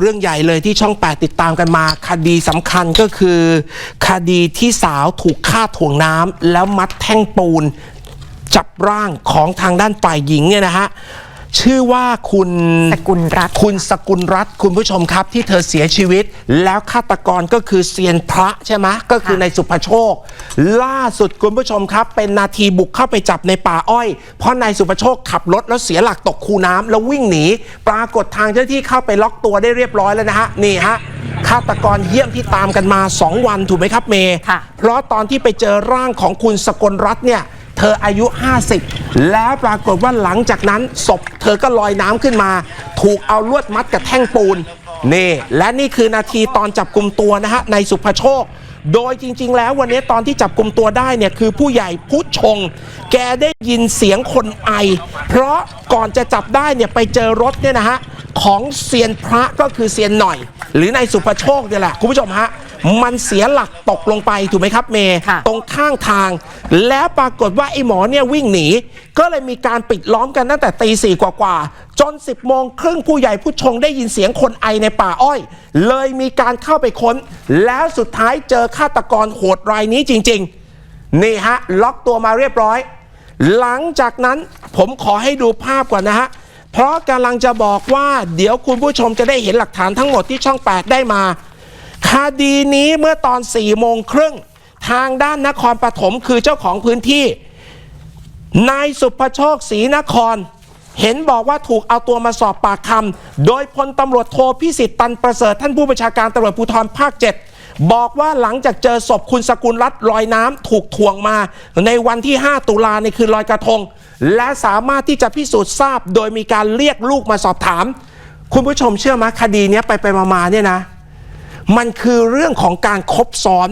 เรื่องใหญ่เลยที่ช่อง 8 ติดตามกันมา คดีสำคัญก็คือ คดีที่สาวถูกฆ่าถ่วงน้ำแล้วมัดแท่งปูน จับร่างของทางด้านฝ่ายหญิงเนี่ยนะฮะ ชื่อว่าคุณสกุลรัตน์คุณสกุลรัตน์คุณผู้ชมครับ ที่เธอเสียชีวิต แล้วฆาตกรก็คือเซียนพระใช่ไหมก็คือในสุภโชค ล่าสุดคุณผู้ชมครับ เป็นนาทีบุกเข้าไปจับในป่าอ้อย เพราะนายสุภโชคขับรถแล้วเสียหลักตกคูน้ำแล้ววิ่งหนีปรากฏทางเจ้าหน้าที่เข้าไปล็อกตัวได้เรียบร้อยแล้วนะฮะนี่ฮะฆาตกรเยี่ยมที่ตามกันมา 2 วันถูกไหมครับเมย์ค่ะเพราะตอนที่ไปเจอร่างของคุณสกลรัตน์เนี่ย เธออายุ 50 แล้วปรากฏว่าหลังจากนั้นศพเธอก็ลอยน้ำขึ้นมา ถูกเอาลวดมัดกับแท่งปูนนี่และนี่คือนาทีตอนจับกลุ่มตัวนะฮะในสุภโชค โดยจริง ๆ แล้ววันนี้ตอนที่จับกลุ่มตัวได้เนี่ยคือผู้ใหญ่ผู้ชง แกได้ยินเสียงคนไอ เพราะก่อนจะจับได้เนี่ยไปเจอรถเนี่ยนะฮะของเซียนพระก็คือเซียนหน่อย หรือในสุภโชคเนี่ยแหละคุณผู้ชมฮะมันเสียหลักตกลงไปถูกไหมครับเมย์ค่ะตรงข้างทาง แล้วปรากฏว่าไอ้หมอเนี่ยวิ่งหนี ก็เลยมีการปิดล้อมกันตั้งแต่ตีสี่กว่าๆ จน 10โมงครึ่งผู้ใหญ่ผู้ชงได้ยินเสียงคนไอในป่าอ้อย เลยมีการเข้าไปค้น แล้วสุดท้ายเจอฆาตกรโหดรายนี้จริง ๆ นี่ฮะ ล็อกตัวมาเรียบร้อย หลังจากนั้นผมขอให้ดูภาพก่อนนะฮะ เพราะกำลังจะบอกว่าเดี๋ยวคุณผู้ชมจะได้เห็นหลักฐานทั้งหมดที่ช่อง 8 ได้มา คดีนี้เมื่อตอน4ี่โมงครึ่งทางด้านนครปฐมคือเจ้าของพื้นที่ นายสุภโชคศรีนคร เห็นบอกว่าถูกเอาตัวมาสอบปากคำโดยพลตำรวจโทพิสิทธิ์ตันประเสริฐท่านผู้บัญชาการตำรวจภูธรภาค 7 บอกว่าหลังจากเจอศพคุณสกุลรัตน์ลอยน้ำถูกถ่วงมา ในวันที่ 5 ตุลาในคืนลอยกระทง และสามารถที่จะพิสูจน์ทราบ โดยมีการเรียกลูกมาสอบถาม คุณผู้ชมเชื่อไหมคดีนี้ไปไปมาๆเนี่ยนะมันคือเรื่องของการคบซ้อน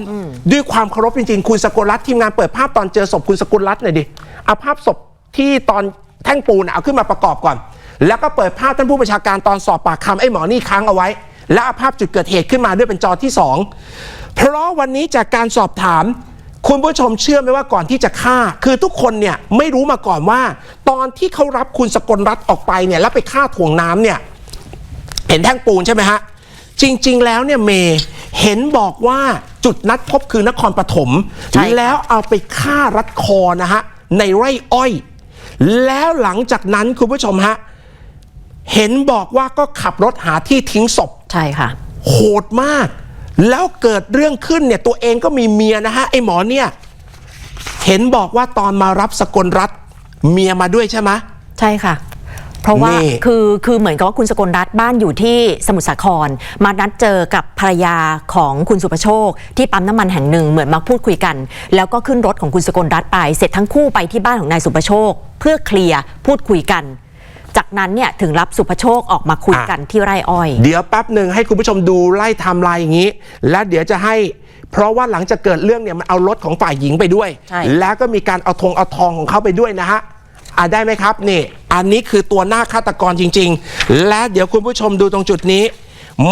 ด้วยความเคารพจริงๆ คุณสกุลรัตน์ทีมงานเปิดภาพตอนเจอศพคุณสกุลรัตน์หน่อยดิเอาภาพศพที่ตอน แท่งปูนเอาขึ้นมาประกอบก่อน แล้วก็เปิดภาพท่านผู้บัญชาการตอนสอบปากคำไอ้หมอนี่ค้างเอาไว้ แล้วเอาภาพจุดเกิดเหตุขึ้นมาด้วยเป็นจอที่สองเพราะวันนี้จากการสอบถาม คุณผู้ชมเชื่อไหมว่าก่อนที่จะฆ่า คือทุกคนเนี่ยไม่รู้มาก่อนว่า ตอนที่เขารับคุณสกลรัตน์ออกไปเนี่ยแล้วไปฆ่าถ่วงน้ำเนี่ยเห็นแท่งปูนใช่ไหมฮะจริง ๆ แล้วเนี่ยเมย์เห็นบอกว่าจุดนัดพบคือนครปฐมใช่ค่ะแล้วเอาไปฆ่ารัดคอนะฮะในไร่อ้อย แล้วหลังจากนั้นคุณผู้ชมฮะเห็นบอกว่าก็ขับรถหาที่ทิ้งศพ ใช่ค่ะ โหดมาก แล้วเกิดเรื่องขึ้นเนี่ยตัวเองก็มีเมียนะฮะไอ้หมอเนี่ย เห็นบอกว่าตอนมารับสกลรัตน์เมียมาด้วยใช่ไหมใช่ค่ะ เพราะว่านี่คือคือเหมือนกับว่าคุณสกลรัตน์บ้านอยู่ที่สมุทรสาคร มานัดเจอกับภรรยาของคุณสุประโชค ที่ปั๊มน้ำมันแห่งหนึ่งเหมือนมาพูดคุยกัน แล้วก็ขึ้นรถของคุณสกลรัตน์ไป เสร็จทั้งคู่ไปที่บ้านของนายสุประโชค เพื่อเคลียร์พูดคุยกัน จากนั้นเนี่ยถึงรับสุประโชคออกมาคุยกันที่ไร่อ้อย เดี๋ยวแป๊บหนึ่งให้คุณผู้ชมดูไล่ไทม์ไลน์อย่างนี้ และเดี๋ยวจะให้เพราะว่าหลังจากเกิดเรื่องเนี่ยมันเอารถของฝ่ายหญิงไปด้วยใช่แล้วก็มีการเอาทงเอาทองของเขาไปด้วยนะฮะ อะได้ไหมครับนี่ อันนี้คือตัวหน้าฆาตกรจริง ๆ และเดี๋ยวคุณผู้ชมดูตรงจุดนี้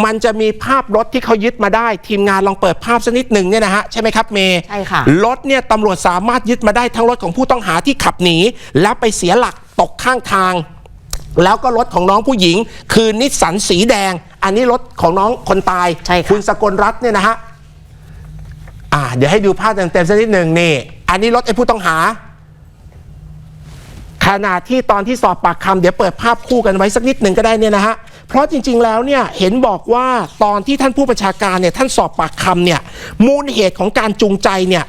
มันจะมีภาพรถที่เขายึดมาได้ ทีมงานลองเปิดภาพสักนิดหนึ่งเนี่ยนะฮะใช่ไหมครับเมย์ใช่ค่ะ รถเนี่ยตำรวจสามารถยึดมาได้ทั้งรถของผู้ต้องหาที่ขับหนี แล้วไปเสียหลักตกข้างทาง แล้วก็รถของน้องผู้หญิง คือนิสสันสีแดง อันนี้รถของน้องคนตายใช่ค่ะ คุณสกลรัตน์เนี่ยนะฮะอ่าเดี๋ยวให้ดูภาพเต็มๆสักนิดหนึ่งนี่ อันนี้รถไอ้ผู้ต้องหา ขณะที่ตอนที่สอบปากคำเดี๋ยวเปิดภาพคู่กันไว้สักนิดหนึ่งก็ได้เนี่ยนะฮะเพราะจริง ๆ แล้วเนี่ยเห็นบอกว่าตอนที่ท่านผู้บัญชาการเนี่ยท่านสอบปากคำเนี่ยมูลเหตุของการจูงใจเนี่ย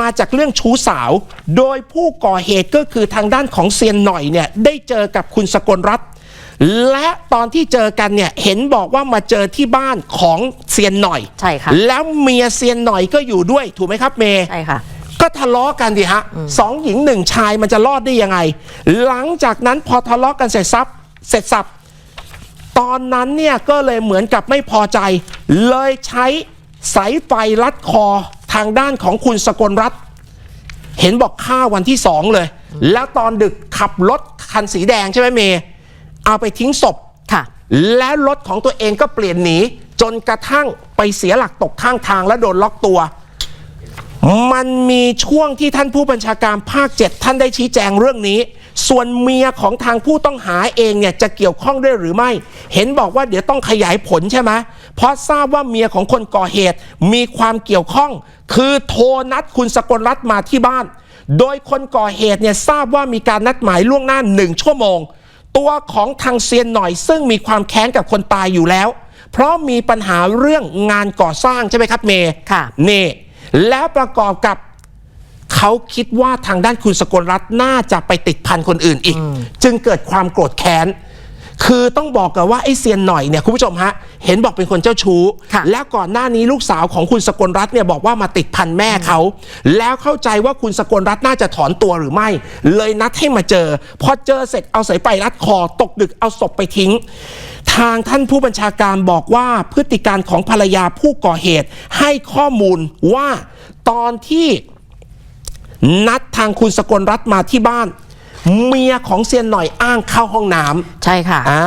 มาจากเรื่องชู้สาว โดยผู้ก่อเหตุก็คือทางด้านของเซียนหน่อยเนี่ยได้เจอกับคุณสกลรัตน์และตอนที่เจอกันเนี่ยเห็นบอกว่ามาเจอที่บ้านของเซียนหน่อย ใช่ค่ะ แล้วเมียเซียนหน่อยก็อยู่ด้วยถูกไหมครับเมย์ใช่ค่ะ ก็ทะเลาะกันดิฮะสองหญิงหนึ่งชายมันจะรอดได้ยังไง หลังจากนั้นพอทะเลาะกันเสร็จสับเสร็จสับตอนนั้นเนี่ยก็เลยเหมือนกับไม่พอใจ เลยใช้สายไฟลัดคอทางด้านของคุณสกลรัตน์เห็นบอกฆ่าวันที่สองเลย แล้วตอนดึกขับรถคันสีแดงใช่ไหมเมย์เอาไปทิ้งศพค่ะ แล้วรถของตัวเองก็เปลี่ยนหนีจนกระทั่งไปเสียหลักตกข้างทางและโดนล็อกตัว มันมีช่วงที่ท่านผู้บัญชาการภาคเจ็ดท่านได้ชี้แจงเรื่องนี้ ส่วนเมียของทางผู้ต้องหาเองเนี่ยจะเกี่ยวข้องด้วยหรือไม่ เห็นบอกว่าเดี๋ยวต้องขยายผลใช่ไหมเพราะทราบว่าเมียของคนก่อเหตุมีความเกี่ยวข้อง คือโทรนัดคุณสกลรัตน์มาที่บ้าน โดยคนก่อเหตุเนี่ยทราบว่ามีการนัดหมายล่วงหน้าหนึ่งชั่วโมง ตัวของทางเซียนหน่อยซึ่งมีความแค้นกับคนตายอยู่แล้ว เพราะมีปัญหาเรื่องงานก่อสร้างใช่ไหมครับเมย์ค่ะนี่ แล้วประกอบกับเขาคิดว่าทางด้านคุณสกลรัตน์น่าจะไปติดพันคนอื่นอีก จึงเกิดความโกรธแค้น คือต้องบอกกันว่าไอ้เซียนหน่อยเนี่ยคุณผู้ชมฮะ เห็นบอกเป็นคนเจ้าชู้ค่ะแล้วก่อนหน้านี้ลูกสาวของคุณสกลรัตน์เนี่ยบอกว่ามาติดพันแม่เขา แล้วเข้าใจว่าคุณสกลรัตน์น่าจะถอนตัวหรือไม่ เลยนัดให้มาเจอ พอเจอเสร็จเอาสายไฟรัดคอตกดึกเอาศพไปทิ้ง ทางท่านผู้บัญชาการบอกว่าพฤติการของภรรยาผู้ก่อเหตุ ให้ข้อมูลว่าตอนที่นัดทางคุณสกลรัตน์มาที่บ้าน เมียของเซียนหน่อยอ้างเข้าห้องน้ำใช่ค่ะอ่า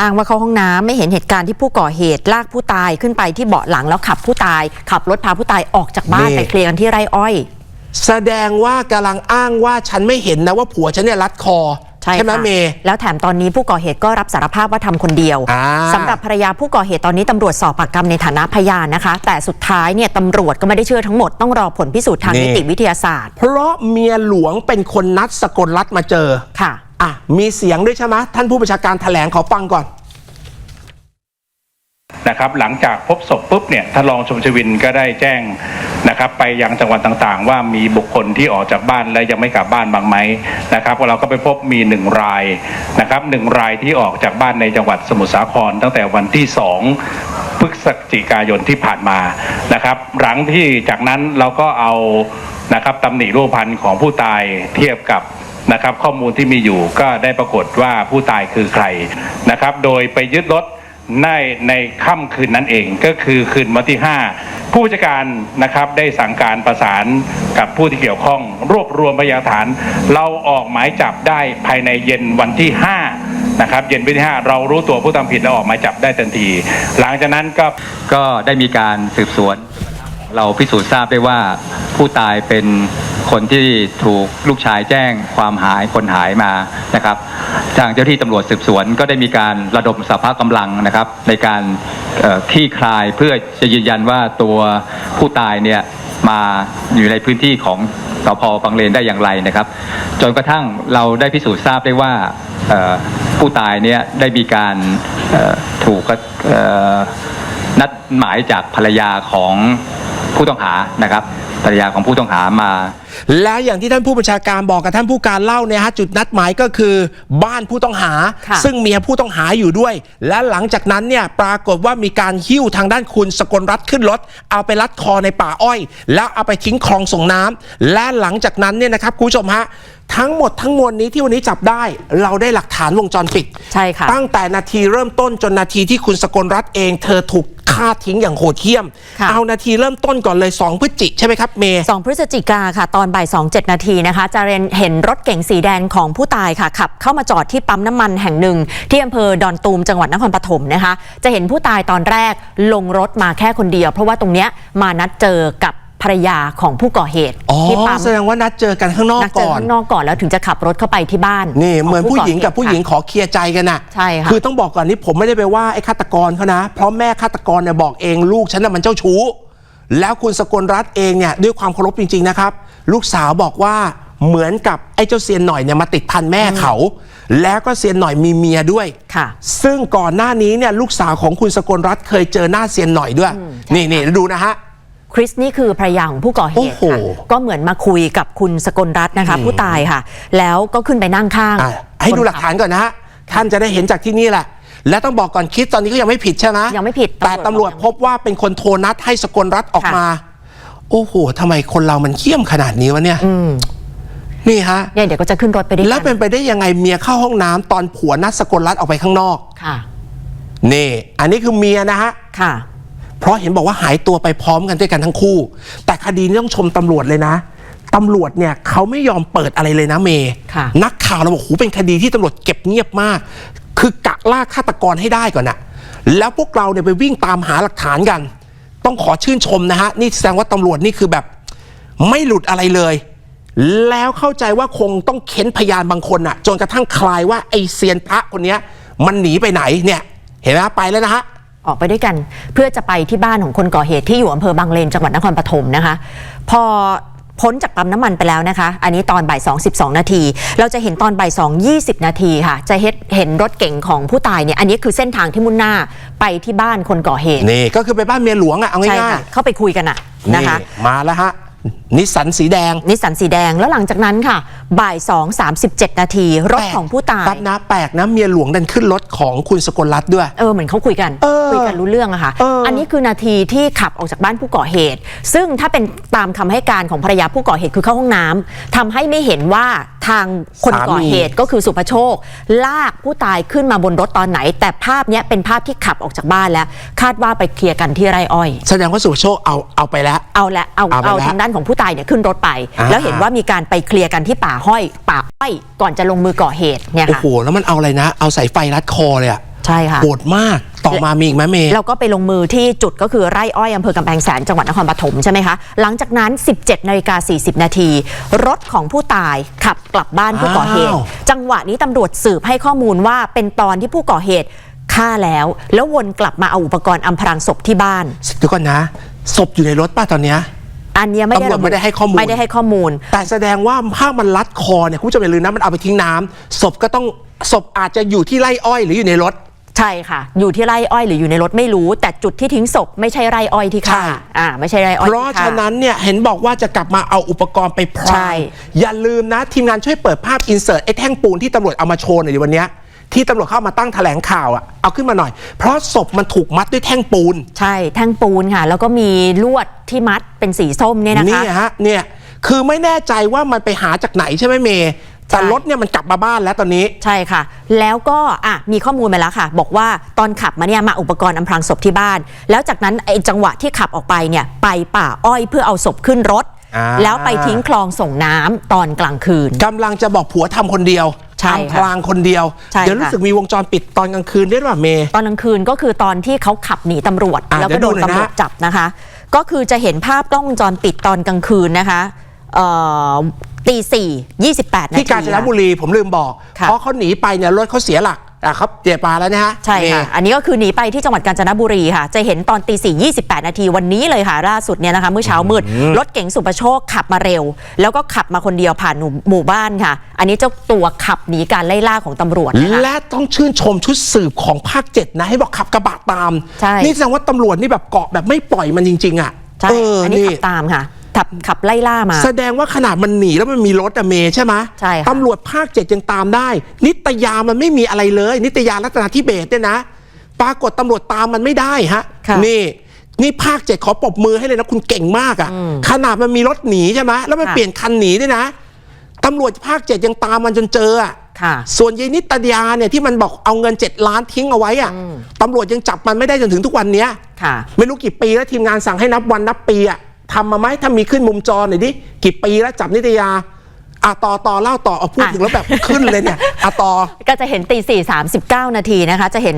อ้างว่าเข้าห้องน้ำไม่เห็นเหตุการณ์ที่ผู้ก่อเหตุลากผู้ตายขึ้นไปที่เบาะหลังแล้วขับผู้ตาย ขับรถพาผู้ตายออกจากบ้านนี่ไปเคลียร์กันที่ไร่อ้อย แสดงว่ากำลังอ้างว่าฉันไม่เห็นนะว่าผัวฉันเนี่ยรัดคอ ใช่ไหมค่ะเมย์แล้วแถมตอนนี้ผู้ก่อเหตุก็รับสารภาพว่าทำคนเดียวอ่าสำหรับภรรยาผู้ก่อเหตุตอนนี้ตำรวจสอบปากคำในฐานะพยานนะคะ แต่สุดท้ายเนี่ยตำรวจก็ไม่ได้เชื่อทั้งหมดต้องรอผลพิสูจน์ทางนี่นิติวิทยาศาสตร์ เพราะเมียหลวงเป็นคนนัดสกลรัตน์มาเจอค่ะอะมีเสียงด้วยใช่ไหมท่านผู้บัญชาการแถลงขอฟังก่อน นะครับหลังจากพบศพปุ๊บเนี่ยท่านรองชมชวินก็ได้แจ้งนะครับไปยังจังหวัดต่างๆ ว่ามีบุคคลที่ออกจากบ้านและยังไม่กลับบ้านบางไหมนะครับเราก็ไปพบมีหนึ่งรายนะครับหนึ่งรายที่ออกจากบ้านในจังหวัดสมุทรสาคร ตั้งแต่วันที่สองพฤศจิกายนที่ผ่านมานะครับหลังที่จากนั้นเราก็เอานะครับตำหนิรูปพันธ์ของผู้ตายเทียบกับนะครับข้อมูลที่มีอยู่ก็ได้ปรากฏว่าผู้ตายคือใครนะครับโดยไปยึดรถ ในในค่ำคืนนั้นเองก็คือคืนวันที่ 5 ผู้จัดการนะครับได้สั่งการประสานกับผู้ที่เกี่ยวข้อง รวบรวมพยานฐาน เราออกหมายจับได้ภายในเย็นวันที่ 5 นะครับ เย็นวันที่ 5 เรารู้ตัวผู้ทำผิดแล้วออกหมายจับได้ทันที หลังจากนั้นก็ก็ได้มีการสืบสวน เราพิสูจน์ทราบได้ว่าผู้ตายเป็นคนที่ถูกลูกชายแจ้งความหายคนหายมานะครับ ทางเจ้าที่ตำรวจสืบสวนก็ได้มีการระดมสภาพกำลังนะครับ ในการเอ่อคลี่คลายเพื่อจะยืนยันว่าตัวผู้ตายเนี่ยมาอยู่ในพื้นที่ของสพบางเลนได้อย่างไรนะครับ จนกระทั่งเราได้พิสูจน์ทราบได้ว่าผู้ตายเนี่ยได้มีการถูกนัดหมายจากภรรยาของ ผู้ต้องหานะครับภรรยาของผู้ต้องหามา และอย่างที่ท่านผู้บัญชาการบอกกับท่านผู้การเล่าเนี่ยฮะจุดนัดหมายก็คือบ้านผู้ต้องหา ค่ะ ซึ่งเมียผู้ต้องหาอยู่ด้วย และหลังจากนั้นเนี่ยปรากฏว่ามีการหิ้วทางด้านคุณสกลรัฐขึ้นรถ เอาไปรัดคอในป่าอ้อย แล้วเอาไปทิ้งคลองส่งน้ำและหลังจากนั้นเนี่ยนะครับคุณผู้ชมฮะ ทั้งหมดทั้งมวลนี้ที่วันนี้จับได้ เราได้หลักฐานวงจรปิด ใช่ค่ะ ตั้งแต่นาทีเริ่มต้นจนนาทีที่คุณสกลรัฐเอง เธอถูกฆ่าทิ้งอย่างโหดเหี้ยม ค่ะ เอานาทีเริ่มต้นก่อนเลย 2 พฤศจิใช่ไหมครับเมย์ 2 พฤศจิกาค่ะ ตอนบ่าย2 7นาทีนะคะจะเรนเห็นรถเก๋งสีแดงของผู้ตายค่ะ ขับเข้ามาจอดที่ปั๊มน้ำมันแห่งหนึ่ง ที่อำเภอดอนตูมจังหวัดนครปฐมนะคะ จะเห็นผู้ตายตอนแรกลงรถมาแค่คนเดียว เพราะว่าตรงเนี้ยมานัดเจอกับ ภรรยาของผู้ก่อเหตุอ๋อที่ปั๊มแสดงว่านัดเจอกันข้างนอกนัดเจอก่อน ข้างนอกก่อนแล้วถึงจะขับรถเข้าไปที่บ้านนี่เหมือนขผู้หญิงกับเตุผู้หญิงค่ะขอเคลียร์ใจกันน่ะใช่ค่ะคือต้องบอกก่อนนี้ผมไม่ได้ไปว่าไอ้ฆาตกรเขานะ เพราะแม่ฆาตกรเนี่ยบอกเองลูกฉันน่ะมันเจ้าชู้ แล้วคุณสกลรัฐเองเนี่ยด้วยความเคารพจริงๆนะครับ ลูกสาวบอกว่าเหมือนกับไอ้เจ้าเซียนหน่อยเนี่ยมาติดพันแม่เขา แล้วก็เซียนหน่อยมีเมียด้วย ค่ะ ซึ่งก่อนหน้านี้เนี่ยลูกสาวของคุณสกลรัฐเคยเจอหน้าเซียนหน่อยด้วย นี่นี่ดูนะฮะ คริสนี่คือภรรยาของผู้ก่อเหโอ้ตุโหค่ะ ก็เหมือนมาคุยกับคุณสกลรัตน์นะคะ ผู้ตายค่ะ แล้วก็ขึ้นไปนั่งข้างอะให้ดูหลักฐานก่อนนะฮะ ท่านจะได้เห็นจากที่นี่แหละ และต้องบอกก่อนคิดตอนนี้ก็ยังไม่ผิดใช่ไหมยังไม่ผิด แต่ตำรวจพบว่าเป็นคนโทรนัดให้สกลรัฐออกมา โอ้โหทำไมคนเรามันเขี้ยมขนาดนี้วะเนี่ยอืมนี่ฮะเนี่ยเดี๋ยวก็จะขึ้นรถไปด้วยแล้วกัเป็นไปได้ยังไงเมียเข้าห้องน้ำตอนผัวนัดสกลรัฐออกไปข้างนอกค่ะ นี่ อันนี้คือเมียนะฮะค่ะ เพราะเห็นบอกว่าหายตัวไปพร้อมกันด้วยกันทั้งคู่ แต่คดีนี้ต้องชมตำรวจเลยนะตำรวจเนี่ยเขาไม่ยอมเปิดอะไรเลยนะเมย์ค่ะนักข่าวเราบอกโหเป็นคดีที่ตำรวจเก็บเงียบมาก คือกะล่าฆาตกรให้ได้ก่อนนะแล้วพวกเราเนี่ยไปวิ่งตามหาหลักฐานกัน ต้องขอชื่นชมนะฮะ นี่แสดงว่าตำรวจนี่คือแบบไม่หลุดอะไรเลย แล้วเข้าใจว่าคงต้องเค้นพยานบางคนอะจนกระทั่งคลายว่าไอเซียนพระคนเนี้ยมันหนีไปไหนเนี่ย เห็นไหมฮะไปแล้วนะฮะ ออกไปด้วยกัน เพื่อจะไปที่บ้านของคนก่อเหตุที่อยู่อำเภอบางเลนจังหวัดนครปฐมนะคะ พอพ้นจากปั๊มน้ำมันไปแล้วนะคะ อันนี้ตอนบ่าย2 12 นาที เราจะเห็นตอนบ่าย2 20 นาทีค่ะ จะเห็นเห็นรถเก๋งของผู้ตายเนี่ย อันนี้คือเส้นทางที่มุ่งหน้าไปที่บ้านคนก่อเหตุ นี่ก็คือไปบ้านเมียหลวงอะเอาใช่ง่ายค่ะเข้าไปคุยกันอะๆนะคะ มาแล้วฮะ นิสสันสีแดง นิสสันสีแดงแล้วหลังจากนั้นค่ะ บ่าย 2 37 นาที รถของผู้ตายแป๊บนะแปลกนะเมียหลวงดันขึ้นรถของคุณสกลรัตน์ด้วย เออเหมือนเขาคุยกันเออคุยกันรู้เรื่องอะค่ะเอออัอันนี้คือนาทีที่ขับออกจากบ้านผู้ก่อเหตุ ซึ่งถ้าเป็นตามคำให้การของภรรยาผู้ก่อเหตุคือเข้าห้องน้ำทำให้ไม่เห็นว่าทางคนก่อเหตุก็คือสุภโชค ลากผู้ตายขึ้นมาบนรถตอนไหน แต่ภาพเนี้ยเป็นภาพที่ขับออกจากบ้านแล้ว คาดว่าไปเคลียร์กันที่ไร่อ้อย แสดงว่าสุภโชคเอาเอาไปแล้ว เอาละเอาเอาไปเอาแล้วทางด้านของผู้ตายเนี่ยขึ้นรถไปอ่าแล้วเห็นว่ามีการไปเคลียร์กันที่ป่าห้อยป่าอ้อยก่อนจะลงมือก่อเหตุเนี่ยโอ้ค่ะโหแล้วมันเอาอะไรนะ เอาสายไฟรัดคอเลยอะใช่ค่ะโหดมากต่อมามีอีกไหมเมย์เราก็ไปลงมือที่จุดก็คือไร่อ้อยอำเภอกำแพงแสนจังหวัดนครปฐมใช่ไหมคะ หลังจากนั้น 17นาฬิกา40 นาที รถของผู้ตายขับกลับบ้านผู้ก่อเหตุอ้าวจังหวะนี้ตำรวจสืบให้ข้อมูลว่าเป็นตอนที่ผู้ก่อเหตุฆ่าแล้ว แล้ววนกลับมาเอาอุปกรณ์อำพรางศพที่บ้านเดี๋ยวก่อนนะ ศพอยู่ในรถป้าตอนเนี้ย อันเนี้ยไม่ได้ตำรวจระบุไม่ได้ให้ข้อมูล ไม่ได้ให้ข้อมูล แต่แสดงว่าถ้ามันรัดคอเนี่ยคุณผู้ชมอย่าลืมนะมันเอาไปทิ้งน้ำศพก็ต้องศพอาจจะอยู่ที่ไร่อ้อยหรืออยู่ในรถ ใช่ค่ะ อยู่ที่ไร่อ้อยหรืออยู่ในรถไม่รู้ แต่จุดที่ทิ้งศพไม่ใช่ไร่อ้อยที่ฆ่าใช่ อ่าไม่ใช่ไร่อ้อยเพราะที่ฆ่าฉะนั้นเนี่ยเห็นบอกว่าจะกลับมาเอาอุปกรณ์ไปพใช่ รางอย่าลืมนะ ทีมงานช่วยเปิดภาพอินเสิร์ตไอ้แท่งปูนที่ตำรวจเอามาโชว์หน่อยดิวันเนี้ย ที่ตำรวจเข้ามาตั้งแถลงข่าวอะเอาขึ้นมาหน่อย เพราะศพมันถูกมัดด้วยแท่งปูน ใช่แท่งปูนค่ะ แล้วก็มีลวดที่มัดเป็นสีส้มเนี่ยนะคะนี่ฮะเนี่ยคือไม่แน่ใจว่ามันไปหาจากไหนใช่ไหมเมย์แต่ใช่รถเนี่ยมันกลับมาบ้านแล้วตอนนี้ใช่ค่ะ แล้วก็อะมีข้อมูลมาแล้วค่ะ บอกว่าตอนขับมาเนี่ยมาอุปกรณ์อำพรางศพที่บ้าน แล้วจากนั้นไอ้จังหวะที่ขับออกไปเนี่ยไปป่าอ้อยเพื่อเอาศพขึ้นรถอ่าแล้วไปทิ้งคลองส่งน้ำตอนกลางคืนกำลังจะบอกผัวทำคนเดียว ใช่ค่ะทำพลางคนเดียว ใช่เดี๋ยวรู้ค่ะ สึกมีวงจรปิดตอนกลางคืนด้วยหรือเปล่าเมย์ ตอนกลางคืนก็คือตอนที่เขาขับหนีตำรวจ อะแล้วก็เดี๋โดยวนดูหน่อยนะ ตำรวจจับนะคะ ก็คือจะเห็นภาพกล้องวงจรปิดตอนกลางคืนนะคะเอ่อตีสี่ยี่สิบแปดนาที ที่กาญจนบุรีผมลืมบอก ค่ะ เพราะเขาหนีไปเนี่ยรถเขาเสียหลัก อะครับเจ็บปลาแล้วนะฮะใช่ค่ะเมย์อันนี้ก็คือหนีไปที่จังหวัดกาญจนบุรีค่ะ จะเห็นตอนตีสี่ยี่สิบแปดนาทีวันนี้เลยค่ะล่าสุดเนี่ยนะคะเมื่อเช้ามืด รถเก๋งสุประโชคขับมาเร็ว แล้วก็ขับมาคนเดียวผ่านหมู่หมู่บ้านค่ะ อันนี้เจ้าตัวขับหนีการไล่ล่าของตำรวจนะคะและต้องชื่นชมชุดสืบของภาคเจ็ดนะ ให้บอกขับกระบะตามใช่นี่แสดงว่าตำรวจนี่แบบเกาะแบบไม่ปล่อยมันจริง ๆ อะใช่เอออันนี้นี่ขับตามค่ะ ขับขับไล่ล่ามา แสดงว่าขนาดมันหนีแล้วมันมีรถอะเมย์ใช่ไหมใช่ค่ะ ตำรวจภาคเจ็ดยังตามได้ นิตยามันไม่มีอะไรเลย นิตยารัตนาธิเบศเนี่ยนะ ปรากฏตำรวจตามมันไม่ได้ฮะค่ะนี่ นี่ภาคเจ็ดขอปรบมือให้เลยนะคุณเก่งมากอะ่ะขนาดมันมีรถหนีใช่ไหมแล้วมันค่ะ เปลี่ยนคันหนีด้วยนะตำรวจภาคเจ็ดยังตามมันจนเจออะ ค่ะ ส่วนยายนิตยาเนี่ยที่มันบอกเอาเงิน 7 ล้านทิ้งเอาไว้อะตำรวจยังจับมันไม่ได้จนถึงทุกวันเนี้ยค่ะ ไม่รู้กี่ปีแล้วทีมงานสั่งให้นับวันนับปีอะ ทำมาไหมถ้ามีขึ้นมุมจอหน่อยดิกี่ปีแล้วจับนิตยาอะต่อต่อเล่าต่อเอาพูดอะถึงแล้วแบบขึ้นเลยเนี่ยอะต่อก็จะเห็นตีสี่สามสิบเก้านาทีนะคะ จะเห็น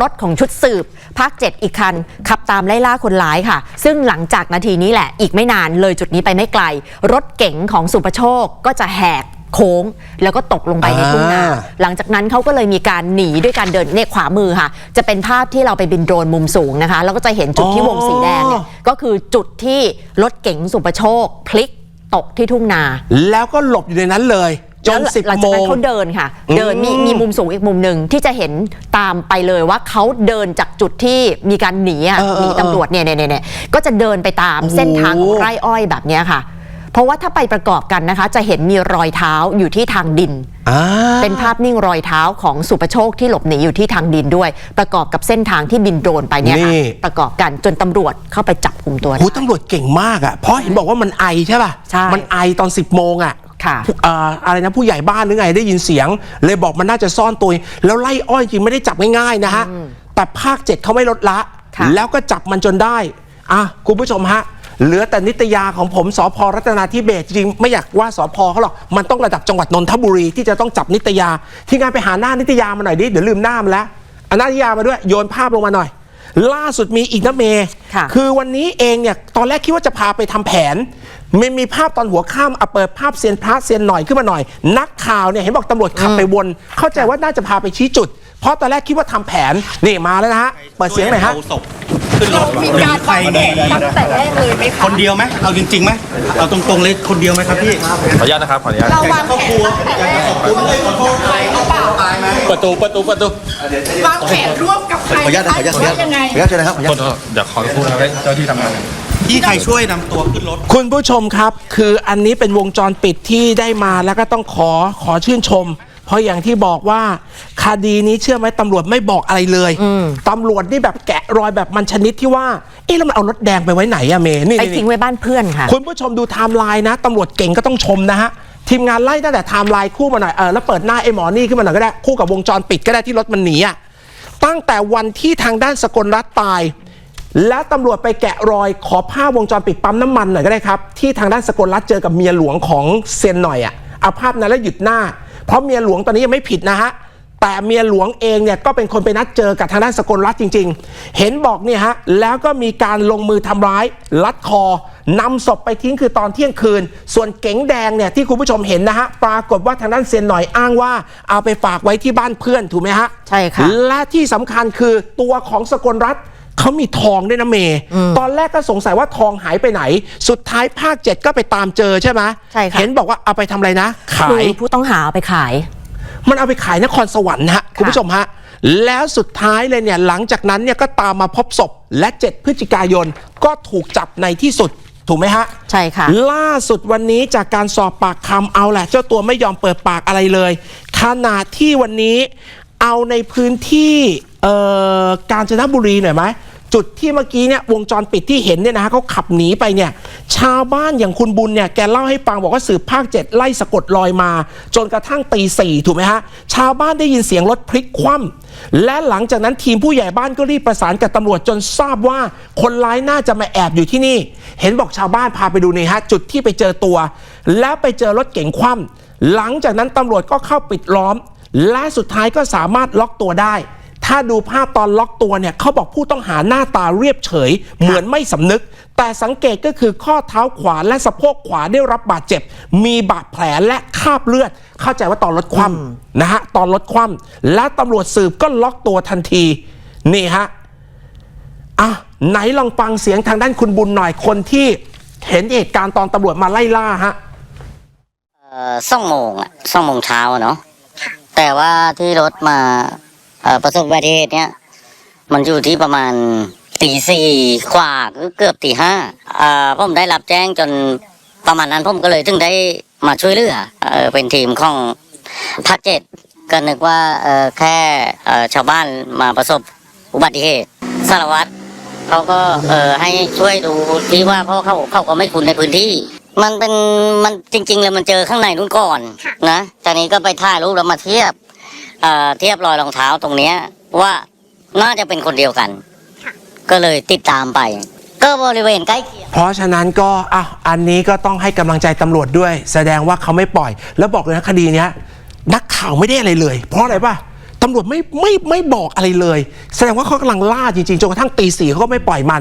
รถของชุดสืบ ภาค7อีกคัน ขับตามไล่ล่าคนร้ายค่ะ ซึ่งหลังจากนาทีนี้แหละอีกไม่นานเลยจุดนี้ไปไม่ไกล รถเก๋งของสุประโชคก็จะแหก โค้งแล้วก็ตกลงไปในทุ่งนาอ่า หลังจากนั้นเขาก็เลยมีการหนีด้วยการเดินเนี่ยขวามือค่ะ จะเป็นภาพที่เราไปบินโดรนมุมสูงนะคะ แล้วก็จะเห็นจุดที่วงสีแดงเนี่ยก็คือจุดที่รถเก๋งสุประโชค พลิกตกที่ทุ่งนา แล้วก็หลบอยู่ในนั้นเลย จนแล้วสิบหลังโมจากนั้นงเขาเดินค่ะอืมเดินมีมีมุมสูงอีกมุมหนึ่งที่จะเห็นตามไปเลยว่าเขาเดินจากจุดที่มีการหนีอะเออเออหนีตำรวจเนี่ยเนี่ยเนี่ยเนี่ยก็จะเดินไปตามโอ้โหเส้นทางของไร่อ้อยแบบเนี้ยค่ะ เพราะว่าถ้าไปประกอบกันนะคะ จะเห็นมีรอยเท้าอยู่ที่ทางดินอ่าเป็นภาพนิ่งรอยเท้าของสุประโชคที่หลบหนีอยู่ที่ทางดินด้วย ประกอบกับเส้นทางที่บินโดรนไปเนี่ยค่ะนี่ ประกอบกันจนตำรวจเข้าไปจับกลุ่มตัวโหตำรวจเก่งมากอะ เพราะเห็นบอกว่ามันไอใช่ป่ะ ใช่มันไอตอน 10บโมงอะค่ะเอ่ออะไรนะผู้ใหญ่บ้านหรือไงได้ยินเสียง เลยบอกมันน่าจะซ่อนตัว แล้วไล่อ้อยจริงไม่ได้จับง่ายๆนะฮะ แต่ภาคเจ็ดเขาไม่ลดละ ค่ะ แล้วก็จับมันจนได้ อะ คุณผู้ชมฮะ เหลือแต่นิตยาของผมสพรัตนาธิเบศรจริงๆไม่อยากว่าสพเขาหรอกมันต้องระดับจังหวัดนนทบุรีที่จะต้องจับนิตยา ที่งานไปหาหน้านิตยามาหน่อยดิเดี๋ยวลืมหน้ามันแล้วเอาหน้านิตยามาด้วยโยนภาพลงมาหน่อย ล่าสุดมีอีกนะเมย์ค่ะคือวันนี้เองเนี่ยตอนแรกคิดว่าจะพาไปทำแผนมันมีภาพตอนหัวข้ามเอาเปิดภาพเซียนพระเซียนหน่อยขึ้นมาหน่อย นักข่าวเนี่ยเห็นบอกตำรวจขับไปวน เข้าใจว่าน่าจะพาไปชี้จุด เพราะตอนแรกคิดว่าทำแผนนี่มาแล้วนะฮะเปิดเสียงหน่อยฮะอาศพขึ้นรถมีการใครตั้งแต่แรกเลยไหมคนเดียวไหมเอาจริงๆไหมเอาตรงๆเลยคนเดียวไหมครับพี่ขออนุญาตนะครับขออนุญาตอยากจะครอบครัวอยากจะขอบคุณเลยขอโทษใครเขาเปล่าตายไหมประตูประตูประตูวางแผนร่วมกับใครขออนุญาตนะขออนุญาตขออนุญาตยังไงขออนุญาตเชิญนะครับขออนุขญาอตโทษเดี๋ยวขอพูดนะเจ้าที่ทำงานพี่ใครช่วยนำตัวขึ้นรถ คุณผู้ชมครับ คืออันนี้เป็นวงจรปิดที่ได้มาแล้วก็ต้องขอขอชื่นชม เพราะอย่างที่บอกว่าคดีนี้เชื่อไหมตำรวจไม่บอกอะไรเลยตำรวจนี่แบบแกะรอยแบบมันชนิดที่ว่าเอ๊ะแล้วมันเอารถแดงไปไว้ไหนอะเมนี่ไปนี่ทิ้งไว้บ้านเพื่อนค่ะคุณผู้ชมดูไทม์ไลน์นะตำรวจเก่งก็ต้องชมนะฮะทีมงานไล่ตั้งแต่ไทม์ไลน์คู่มาหน่อยเออแล้วเปิดหน้าไอ้หมอนี่ขึ้นมาหน่อยก็ได้คู่กับวงจรปิดก็ได้ที่รถมันหนีอะตั้งแต่วันที่ทางด้านสกลรัฐตาย และตำรวจไปแกะรอยขอภาพวงจรปิดปั๊มน้ำมันหน่อยก็ได้ครับ ที่ทางด้านสกลรัฐเจอกับเมียหลวงของเซนหน่อยอะเอาภาพนั้นแล้วหยุดหน้า เพราะเมียหลวงตอนนี้ยังไม่ผิดนะฮะแต่เมียหลวงเองเนี่ยก็เป็นคนไปนัดเจอกับทางด้านสกลรัฐจริง ๆ เห็นบอกเนี่ยฮะแล้วก็มีการลงมือทำร้ายลัดคอนำศพไปทิ้งคือตอนเที่ยงคืน ส่วนเก๋งแดงเนี่ยที่คุณผู้ชมเห็นนะฮะปรากฏว่าทางด้านเซียนหน่อยอ้างว่าเอาไปฝากไว้ที่บ้านเพื่อนถูกไหมฮะใช่ค่ะและที่สำคัญคือตัวของสกลรัฐ เขามีทองด้วยนะเมย์ตอนแรกก็สงสัยว่าทองหายไปไหน สุดท้ายภาคเจ็ดก็ไปตามเจอใช่ไหมใช่ค่ะเห็นบอกว่าเอาไปทำอะไรนะ ขาคือยผู้ต้องหาเอาไปขาย มันเอาไปขายนครสวรรค์นะฮะคุณผู้ชมฮะแล้วสุดท้ายเลยเนี่ยหลังจากนั้นเนี่ยก็ตามมาพบศพและ 7 พฤศจิกายนก็ถูกจับในที่สุดถูกไหมฮะ ใช่ค่ะ ล่าสุดวันนี้จากการสอบปากคำเอาแหละ เจ้าตัวไม่ยอมเปิดปากอะไรเลยขนาดที่วันนี้เอาในพื้นที่เอ่อกาญจนบุรีหน่อยไหม จุดที่เมื่อกี้เนี่ยวงจรปิดที่เห็นเนี่ยนะฮะเขาขับหนีไปเนี่ยชาวบ้านอย่างคุณบุญเนี่ยแกเล่าให้ฟังบอกว่าสืบภาคเจ็ดไล่สะกดรอยมา จนกระทั่งตีสี่ถูกไหมฮะชาวบ้านได้ยินเสียงรถพลิกคว่ำและหลังจากนั้นทีมผู้ใหญ่บ้านก็รีบประสานกับตำรวจจนทราบว่าคนร้ายน่าจะมาแอบอยู่ที่นี่ เห็นบอกชาวบ้านพาไปดูนี่ฮะจุดที่ไปเจอตัว แล้วไปเจอรถเก๋งคว่ำหลังจากนั้นตำรวจก็เข้าปิดล้อม และสุดท้ายก็สามารถล็อกตัวได้ ถ้าดูภาพตอนล็อกตัวเนี่ยเขาบอกผู้ต้องหาหน้าตาเรียบเฉย เหมือนไม่สำนึก แต่สังเกตก็คือข้อเท้าขวาและสะโพกขวาได้รับบาดเจ็บ มีบาดแผลและคราบเลือด เข้าใจว่าตอนรถคว่ำนะฮะตอนรถคว่ำและตำรวจสืบก็ล็อกตัวทันที นี่ฮะอะไหนลองฟังเสียงทางด้านคุณบุญหน่อยคนที่เห็นเหตุการณ์ตอนตำรวจมาไล่ล่าฮะเอ่อสองโมงอะสองโมงเช้าอะเนาะแต่ว่าที่รถมาเอ่อ ประสบอุบัติเหตุเนี่ย มันอยู่ที่ประมาณตีสี่กว่าหรือเกือบตีห้าอ่าผมได้รับแจ้งจนประมาณนั้นผมก็เลยถึงได้มาช่วยเหลือเออเป็นทีมของภาคเจ็ดก็นึกว่าเออแค่เอ่อชาวบ้านมาประสบอุบัติเหตุสารวัตรเขาก็เออให้ช่วยดูที่ว่าเพราะเขาเขาก็ไม่คุ้นในพื้นที่ มันเป็นมันจริง ๆ แล้วมันเจอข้างในนู้นก่อนนะจากนี้ก็ไปถ่ายรูปแล้วมาเทียบเอ่อ เทียบรอยรองเท้าตรงเนี้ยว่าน่าจะเป็นคนเดียวกัน ก็เลยติดตามไป ก็บริเวณใกล้เคียง เพราะฉะนั้นก็อะอันนี้ก็ต้องให้กำลังใจตำรวจด้วย แสดงว่าเขาไม่ปล่อย แล้วบอกเลยนะคดีเนี้ยนักข่าวไม่ได้อะไรเลย เพราะอะไรป่ะตำรวจไม่ไม่ไม่บอกอะไรเลย แสดงว่าเขากำลังล่าจริงๆจนกระทั่งตีสี่เขาก็ไม่ปล่อยมัน